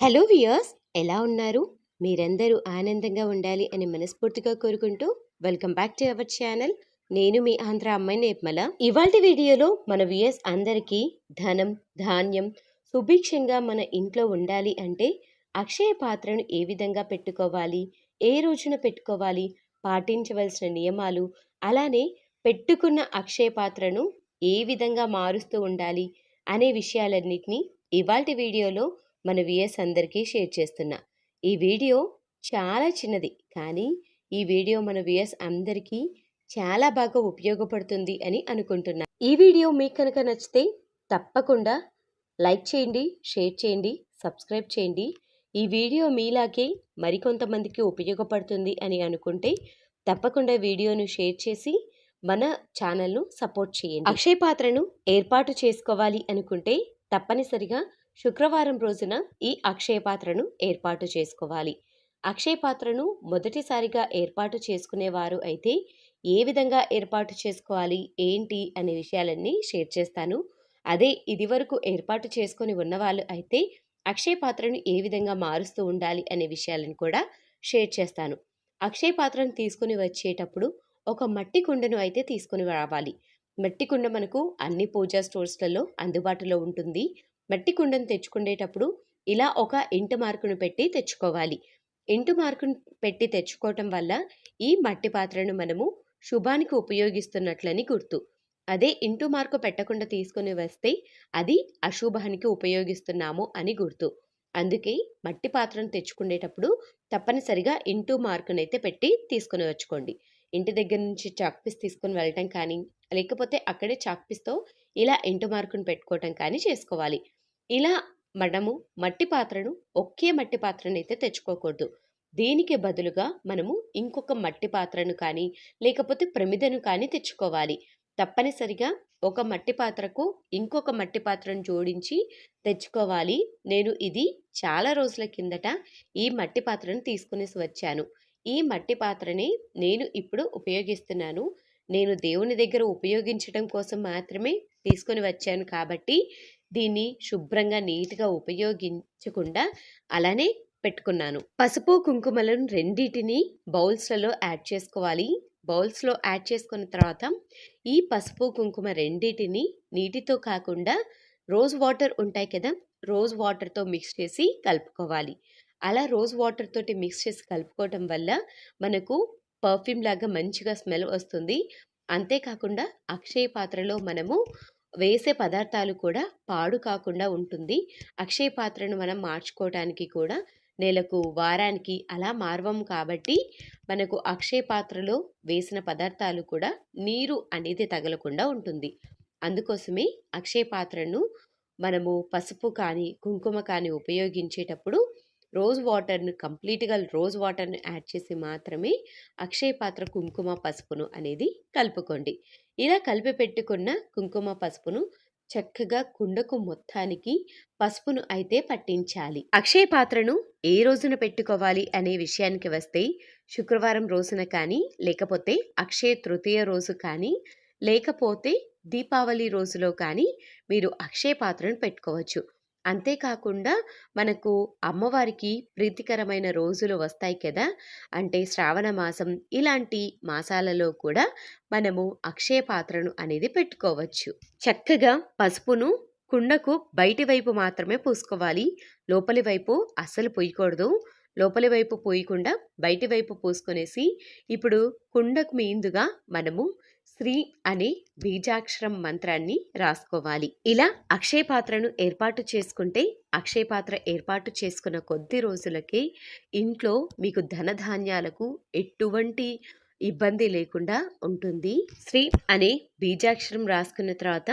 Hello viewers ఎలా ఉన్నారు? మీరందరూ ఆనందంగా ఉండాలి అని మనస్ఫూర్తిగా కోరుకుంటూ welcome back to our channel. నేను మీ ఆంధ్ర అమ్మాయి నేర్మల. ఇవాళ వీడియోలో మన వియర్స్ అందరికీ ధనం ధాన్యం సుభిక్షంగా మన ఇంట్లో ఉండాలి అంటే అక్షయ పాత్రను ఏ విధంగా పెట్టుకోవాలి ఏ రోజున పెట్టుకోవాలి పాటించవలసిన నియమాలు అలానే పెట్టుకున్న అక్షయ పాత్రను ఏ విధంగా మారుస్తూ ఉండాలి అనే విషయాలన్నింటినీ ఇవాల్టి వీడియోలో మన విఎస్ అందరికీ షేర్ చేస్తున్నా. ఈ వీడియో చాలా చిన్నది కానీ ఈ వీడియో మన విఎస్ అందరికీ చాలా బాగా ఉపయోగపడుతుంది అని అనుకుంటున్నా. ఈ వీడియో మీకు కనుక నచ్చితే తప్పకుండా లైక్ చేయండి షేర్ చేయండి సబ్స్క్రైబ్ చేయండి. ఈ వీడియో మీలాగే మరికొంతమందికి ఉపయోగపడుతుంది అని అనుకుంటే తప్పకుండా వీడియోను షేర్ చేసి మన ఛానల్ను సపోర్ట్ చేయండి. అక్షయ పాత్రను ఏర్పాటు చేసుకోవాలి అనుకుంటే తప్పనిసరిగా శుక్రవారం రోజున ఈ అక్షయ పాత్రను ఏర్పాటు చేసుకోవాలి. అక్షయ పాత్రను మొదటిసారిగా ఏర్పాటు చేసుకునేవారు అయితే ఏ విధంగా ఏర్పాటు చేసుకోవాలి ఏంటి అనే విషయాలన్నీ షేర్ చేస్తాను. అదే ఇదివరకు ఏర్పాటు చేసుకొని ఉన్నవాళ్ళు అయితే అక్షయ పాత్రను ఏ విధంగా మారుస్తూ ఉండాలి అనే విషయాలను కూడా షేర్ చేస్తాను. అక్షయ పాత్రను తీసుకుని వచ్చేటప్పుడు ఒక మట్టి కుండను అయితే తీసుకుని రావాలి. మట్టి కుండ మనకు అన్ని పూజా స్టోర్స్లలో అందుబాటులో ఉంటుంది. మట్టి కుండను తెచ్చుకునేటప్పుడు ఇలా ఒక ఇంటు మార్కును పెట్టి తెచ్చుకోవాలి. ఇంటు మార్కును పెట్టి తెచ్చుకోవటం వల్ల ఈ మట్టి పాత్రను మనము శుభానికి ఉపయోగిస్తున్నట్లని గుర్తు. అదే ఇంటూ మార్కు పెట్టకుండా తీసుకుని వస్తే అది అశుభానికి ఉపయోగిస్తున్నాము అని గుర్తు. అందుకే మట్టి పాత్రను తెచ్చుకునేటప్పుడు తప్పనిసరిగా ఇంటూ మార్కునైతే పెట్టి తీసుకుని వచ్చుకోండి. ఇంటి దగ్గర నుంచి చాక్ పీస్ తీసుకొని వెళ్ళటం కానీ లేకపోతే అక్కడే చాక్ పీస్తో ఇలా ఇంటు మార్కును పెట్టుకోవటం కానీ చేసుకోవాలి. ఇలా మనము మట్టి పాత్రను ఒకే మట్టి పాత్రను అయితే తెచ్చుకోకూడదు. దీనికి బదులుగా మనము ఇంకొక మట్టి పాత్రను కానీ లేకపోతే ప్రమిదను కానీ తెచ్చుకోవాలి. తప్పనిసరిగా ఒక మట్టి పాత్రకు ఇంకొక మట్టి పాత్రను జోడించి తెచ్చుకోవాలి. నేను ఇది చాలా రోజుల కిందట ఈ మట్టి పాత్రను తీసుకునేసి వచ్చాను. ఈ మట్టి పాత్రని నేను ఇప్పుడు ఉపయోగిస్తున్నాను. నేను దేవుని దగ్గర ఉపయోగించడం కోసం మాత్రమే తీసుకొని వచ్చాను కాబట్టి దీన్ని శుభ్రంగా నీట్గా ఉపయోగించకుండా అలానే పెట్టుకున్నాను. పసుపు కుంకుమలను రెండింటిని బౌల్స్లలో యాడ్ చేసుకోవాలి. బౌల్స్లో యాడ్ చేసుకున్న తర్వాత ఈ పసుపు కుంకుమ రెండింటిని నీటితో కాకుండా రోజ్ వాటర్ ఉంటాయి కదా రోజ్ వాటర్తో మిక్స్ చేసి కలుపుకోవాలి. అలా రోజ్ వాటర్ తోటి మిక్స్ చేసి కలుపుకోవటం వల్ల మనకు పర్ఫ్యూమ్ లాగా మంచిగా స్మెల్ వస్తుంది. అంతేకాకుండా అక్షయ పాత్రలో మనము వేసే పదార్థాలు కూడా పాడు కాకుండా ఉంటుంది. అక్షయ పాత్రను మనం మార్చుకోవటానికి కూడా నెలకు వారానికి అలా మార్వం కాబట్టి మనకు అక్షయ పాత్రలో వేసిన పదార్థాలు కూడా నీరు అనేది తగలకుండా ఉంటుంది. అందుకోసమే అక్షయ పాత్రను మనము పసుపు కానీ కుంకుమ కానీ ఉపయోగించేటప్పుడు రోజ్ వాటర్ను కంప్లీట్గా రోజ్ వాటర్ను యాడ్ చేసి మాత్రమే అక్షయ పాత్ర కుంకుమ పసుపును అనేది కలుపుకోండి. ఇలా కలిపి పెట్టుకున్న కుంకుమ పసుపును చక్కగా కుండకు మొత్తానికి పసుపును అయితే పట్టించాలి. అక్షయ పాత్రను ఏ రోజున పెట్టుకోవాలి అనే విషయానికి వస్తే శుక్రవారం రోజున కానీ లేకపోతే అక్షయ తృతీయ రోజు కానీ లేకపోతే దీపావళి రోజులో కానీ మీరు అక్షయ పాత్రను పెట్టుకోవచ్చు. అంతేకాకుండా మనకు అమ్మవారికి ప్రీతికరమైన రోజులు వస్తాయి కదా. అంటే శ్రావణ మాసం ఇలాంటి మాసాలలో కూడా మనము అక్షయ పాత్రను అనేది పెట్టుకోవచ్చు. చక్కగా పసుపును కుండకు బయటి వైపు మాత్రమే పూసుకోవాలి. లోపలి వైపు అస్సలు పోయకూడదు. లోపలి వైపు పోయకుండా బయటి వైపు పూసుకొనేసి ఇప్పుడు కుండకు మీందుగా మనము శ్రీ అనే బీజాక్షరం మంత్రాన్ని రాసుకోవాలి. ఇలా అక్షయ పాత్రను ఏర్పాటు చేసుకుంటే అక్షయ పాత్ర ఏర్పాటు చేసుకున్న కొద్ది రోజులకే ఇంట్లో మీకు ధనధాన్యాలకు ఎటువంటి ఇబ్బంది లేకుండా ఉంటుంది. శ్రీ అనే బీజాక్షరం రాసుకున్న తర్వాత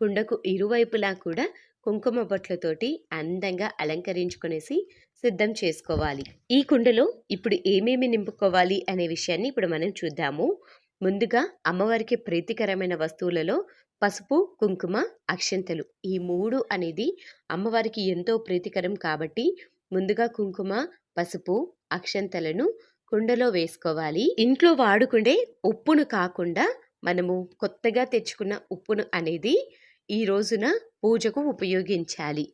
కుండకు ఇరువైపులా కూడా కుంకుమ బొట్లతోటి అందంగా అలంకరించుకునేసి సిద్ధం చేసుకోవాలి. ఈ కుండలో ఇప్పుడు ఏమేమి నింపుకోవాలి అనే విషయాన్ని ఇప్పుడు మనం చూద్దాము. ముందుగా అమ్మవారికి ప్రీతికరమైన వస్తువులలో పసుపు కుంకుమ అక్షంతలు ఈ మూడు అనేది అమ్మవారికి ఎంతో ప్రీతికరం కాబట్టి ముందుగా కుంకుమ పసుపు అక్షంతలను కుండలో వేసుకోవాలి. ఇంట్లో వాడుకునే ఉప్పును కాకుండా మనము కొత్తగా తెచ్చుకున్న ఉప్పును అనేది ఈ రోజున పూజకు ఉపయోగించాలి.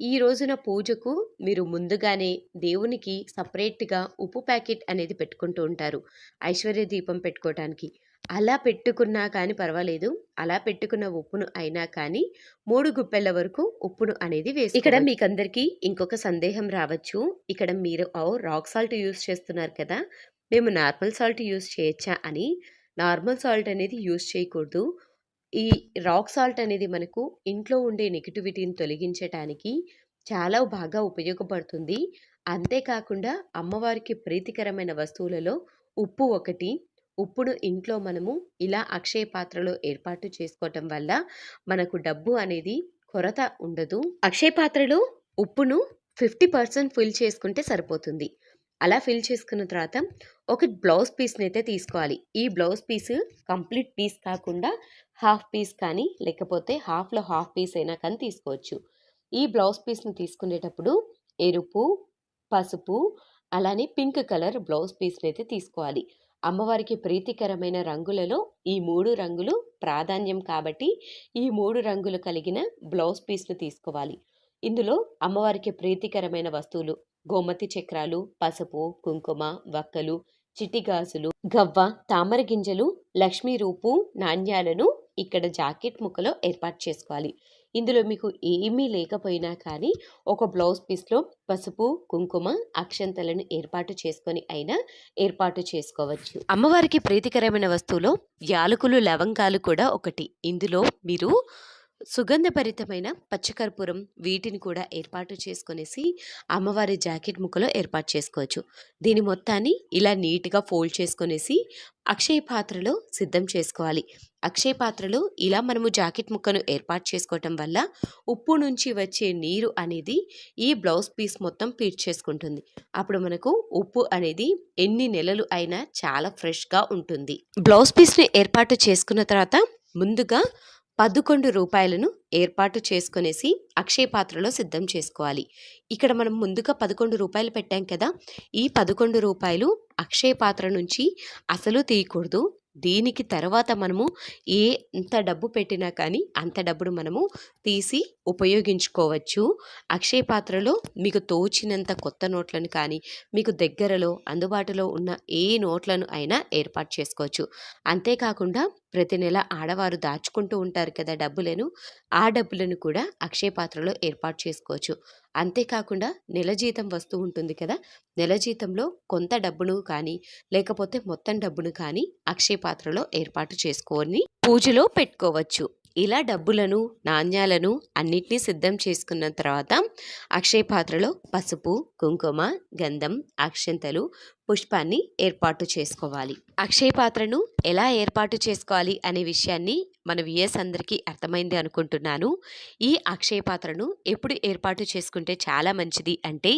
ఈ రోజున పూజకు మీరు ముందుగానే దేవునికి సపరేట్‌గా ఉప్పు ప్యాకెట్ అనేది పెట్టుకుంటూ ఉంటారు. ఐశ్వర్య దీపం పెట్టుకోవటానికి. అలా పెట్టుకున్నా కానీ పర్వాలేదు. అలా పెట్టుకున్న ఉప్పును అయినా కానీ మూడు గుప్పెళ్ళ వరకు ఉప్పును అనేది వేసి ఇక్కడ మీకందరికీ ఇంకొక సందేహం రావచ్చు. ఇక్కడ మీరు రాక్ సాల్ట్ యూస్ చేస్తున్నారు కదా! మేము నార్మల్ సాల్ట్ యూజ్ చేయొచ్చా అని. నార్మల్ సాల్ట్ అనేది యూస్ చేయకూడదు. ఈ రాక్ సాల్ట్ అనేది మనకు ఇంట్లో ఉండే నెగటివిటీని తొలగించటానికి చాలా బాగా ఉపయోగపడుతుంది. అంతేకాకుండా అమ్మవారికి ప్రీతికరమైన వస్తువులలో ఉప్పు ఒకటి. ఉప్పును ఇంట్లో మనము ఇలా అక్షయ పాత్రలో ఏర్పాటు చేసుకోవటం వల్ల మనకు డబ్బు అనేది కొరత ఉండదు. అక్షయ పాత్రలో ఉప్పును 50% ఫిల్ చేసుకుంటే సరిపోతుంది. అలా ఫిల్ చేసుకున్న తర్వాత ఒక బ్లౌజ్ పీస్ని అయితే తీసుకోవాలి. ఈ బ్లౌజ్ పీస్ కంప్లీట్ పీస్ కాకుండా హాఫ్ పీస్ కానీ లేకపోతే హాఫ్‌లో హాఫ్ పీస్ అయినా కానీ తీసుకోవచ్చు. ఈ బ్లౌజ్ పీస్‌ని తీసుకునేటప్పుడు ఎరుపు, పసుపు అలానే పింక్ కలర్ బ్లౌజ్ పీస్ని అయితే తీసుకోవాలి. అమ్మవారికి ప్రీతికరమైన రంగులలో ఈ మూడు రంగులు ప్రాధాన్యం కాబట్టి ఈ మూడు రంగులు కలిగిన బ్లౌజ్ పీస్‌ని తీసుకోవాలి. ఇందులో అమ్మవారికి ప్రీతికరమైన వస్తువులు గోమతి చక్రాలు, పసుపు, కుంకుమ, వక్కలు, చిటిగాజులు గవ్వ, తామర గింజలు, లక్ష్మీ రూపు, నాణ్యాలను ఇక్కడ జాకెట్ ముక్కలో ఏర్పాటు చేసుకోవాలి. ఇందులో మీకు ఏమీ లేకపోయినా కానీ ఒక బ్లౌజ్ పీస్‌లో పసుపు, కుంకుమ, అక్షంతలను ఏర్పాటు చేసుకొని అయినా ఏర్పాటు చేసుకోవచ్చు. అమ్మవారికి ప్రీతికరమైన వస్తువులో యాలకులు, లవంగాలు కూడా ఒకటి. ఇందులో మీరు సుగంధభరితమైన పచ్చకర్పూరం వీటిని కూడా ఏర్పాటు చేసుకునేసి అమ్మవారి జాకెట్ ముక్కలో ఏర్పాటు చేసుకోవచ్చు. దీని మొత్తాన్ని ఇలా నీట్‌గా ఫోల్డ్ చేసుకునేసి అక్షయ పాత్రలో సిద్ధం చేసుకోవాలి. అక్షయ పాత్రలో ఇలా మనము జాకెట్ ముక్కను ఏర్పాటు చేసుకోవటం వల్ల ఉప్పు నుంచి వచ్చే నీరు అనేది ఈ బ్లౌజ్ పీస్ మొత్తం పీల్చేసుకుంటుంది. అప్పుడు మనకు ఉప్పు అనేది ఎన్ని నెలలు అయినా చాలా ఫ్రెష్‌గా ఉంటుంది. బ్లౌజ్ పీస్‌ని ఏర్పాటు చేసుకున్న తర్వాత ముందుగా పదకొండు రూపాయలను ఏర్పాటు చేసుకునేసి అక్షయ పాత్రలో సిద్ధం చేసుకోవాలి. ఇక్కడ మనం ముందుగా పదకొండు రూపాయలు పెట్టాం కదా! ఈ పదకొండు రూపాయలు అక్షయ పాత్ర నుంచి అసలు తీయకూడదు. దీనికి తర్వాత మనము ఏ ఎంత డబ్బు పెట్టినా కానీ అంత డబ్బును మనము తీసి ఉపయోగించుకోవచ్చు. అక్షయ పాత్రలో మీకు తోచినంత కొత్త నోట్లను కానీ మీకు దగ్గరలో అందుబాటులో ఉన్న ఏ నోట్లను అయినా ఏర్పాటు చేసుకోవచ్చు. అంతేకాకుండా ప్రతి నెల ఆడవారు దాచుకుంటూ ఉంటారు కదా డబ్బులను. ఆ డబ్బులను కూడా అక్షయ పాత్రలో ఏర్పాటు చేసుకోవచ్చు. అంతేకాకుండా నెల జీతం వస్తూ ఉంటుంది కదా! నెల జీతంలో కొంత డబ్బును కానీ లేకపోతే మొత్తం డబ్బును కానీ అక్షయ పాత్రలో ఏర్పాటు చేసుకొని పూజలో పెట్టుకోవచ్చు. ఇలా డబ్బులను, నాణ్యాలను అన్నిటిని సిద్ధం చేసుకున్న తర్వాత అక్షయ పాత్రలో పసుపు, కుంకుమ, గంధం, అక్షంతలు, పుష్పాన్ని ఏర్పాటు చేసుకోవాలి. అక్షయ పాత్రను ఎలా ఏర్పాటు చేసుకోవాలి అనే విషయాన్ని మన విఎస్ అందరికీ అర్థమైంది అనుకుంటున్నాను. ఈ అక్షయ పాత్రను ఎప్పుడు ఏర్పాటు చేసుకుంటే చాలా మంచిది అంటే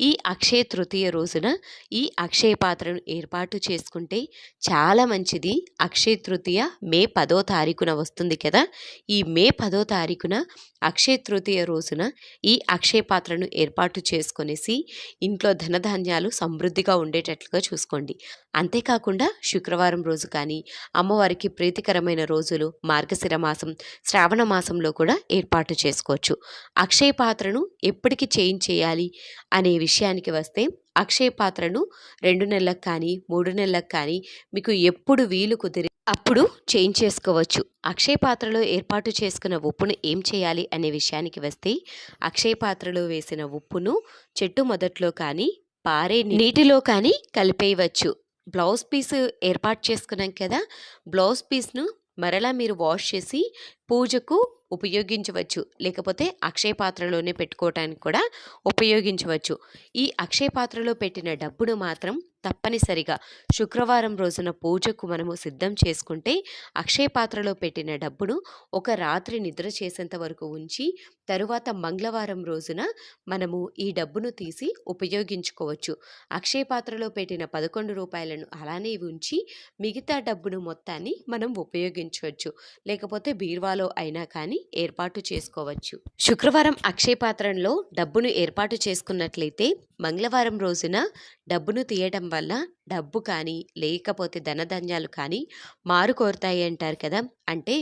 ఈ అక్షయ తృతీయ రోజున ఈ అక్షయ పాత్రను ఏర్పాటు చేసుకుంటే చాలా మంచిది. అక్షయ తృతీయ మే పదో తారీఖున వస్తుంది కదా! ఈ మే పదో తారీఖున అక్షయ తృతీయ రోజున ఈ అక్షయ పాత్రను ఏర్పాటు చేసుకొనేసి ఇంట్లో ధనధాన్యాలు సమృద్ధిగా ఉండేటట్లుగా చూసుకోండి. అంతేకాకుండా శుక్రవారం రోజు కానీ అమ్మవారికి ప్రీతికరమైన రోజులు మార్గశిర మాసం, శ్రావణ మాసంలో కూడా ఏర్పాటు చేసుకోవచ్చు. అక్షయ పాత్రను ఎప్పటికి చేంజ్ చేయాలి అనే విషయానికి వస్తే అక్షయ పాత్రను రెండు నెలలకు కానీ, మూడు నెలలకు కానీ మీకు ఎప్పుడు వీలు కుదిరి అప్పుడు చేంజ్ చేసుకోవచ్చు. అక్షయ పాత్రలో ఏర్పాటు చేసుకున్న ఉప్పును ఏం చేయాలి అనే విషయానికి వస్తే అక్షయ పాత్రలో వేసిన ఉప్పును చెట్టు మొదట్లో కానీ, పారే నీటిలో కానీ కలిపేయవచ్చు. బ్లౌజ్ పీస్ ఏర్పాటు చేసుకున్నాం కదా! బ్లౌజ్ పీస్‌ను మరలా మీరు వాష్ చేసి పూజకు ఉపయోగించవచ్చు. లేకపోతే అక్షయ పాత్రలోనే పెట్టుకోవటానికి కూడా ఉపయోగించవచ్చు. ఈ అక్షయ పాత్రలో పెట్టిన డబ్బును మాత్రం తప్పనిసరిగా శుక్రవారం రోజున పూజకు మనము సిద్ధం చేసుకుంటే అక్షయ పాత్రలో పెట్టిన డబ్బును ఒక రాత్రి నిద్ర చేసేంత వరకు ఉంచి తరువాత మంగళవారం రోజున మనము ఈ డబ్బును తీసి ఉపయోగించుకోవచ్చు. అక్షయ పాత్రలో పెట్టిన పదకొండు రూపాయలను అలానే ఉంచి మిగతా డబ్బును మొత్తాన్ని మనం ఉపయోగించవచ్చు. లేకపోతే బీర్వాలో అయినా కానీ ఏర్పాటు చేసుకోవచ్చు. శుక్రవారం అక్షయ పాత్రలో డబ్బును ఏర్పాటు చేసుకున్నట్లయితే మంగళవారం రోజున డబ్బును తీయడం వల్ల డబ్బు కానీ లేకపోతే ధనధాన్యాలు కానీ మారు కోరుతాయి అంటారు కదా! అంటే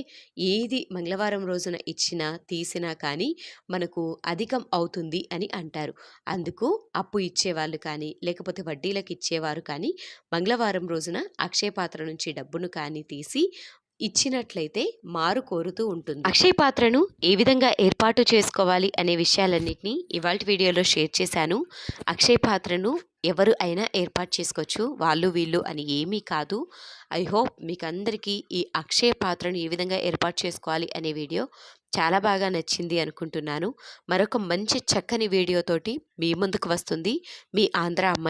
ఏది మంగళవారం రోజున ఇచ్చినా తీసినా కానీ మనకు అధికం అవుతుంది అని అంటారు. అందుకు అప్పు ఇచ్చేవాళ్ళు కానీ లేకపోతే వడ్డీలకు ఇచ్చేవారు కానీ మంగళవారం రోజున అక్షయపాత్ర నుంచి డబ్బును కానీ తీసి ఇచ్చినట్లయితే మారు కోరుతూ ఉంటుంది. అక్షయ పాత్రను ఏ విధంగా ఏర్పాటు చేసుకోవాలి అనే విషయాలన్నింటినీ ఇవాళ వీడియోలో షేర్ చేశాను. అక్షయ పాత్రను ఎవరు అయినా ఏర్పాటు చేసుకోవచ్చు. వాళ్ళు వీళ్ళు అని ఏమీ కాదు. ఐ హోప్ మీకు అందరికీ ఈ అక్షయ పాత్రను ఏ విధంగా ఏర్పాటు చేసుకోవాలి అనే వీడియో చాలా బాగా నచ్చింది అనుకుంటున్నాను. మరొక మంచి చక్కని వీడియోతోటి మీ ముందుకు వస్తుంది. మీ ఆంధ్ర అమ్మాయి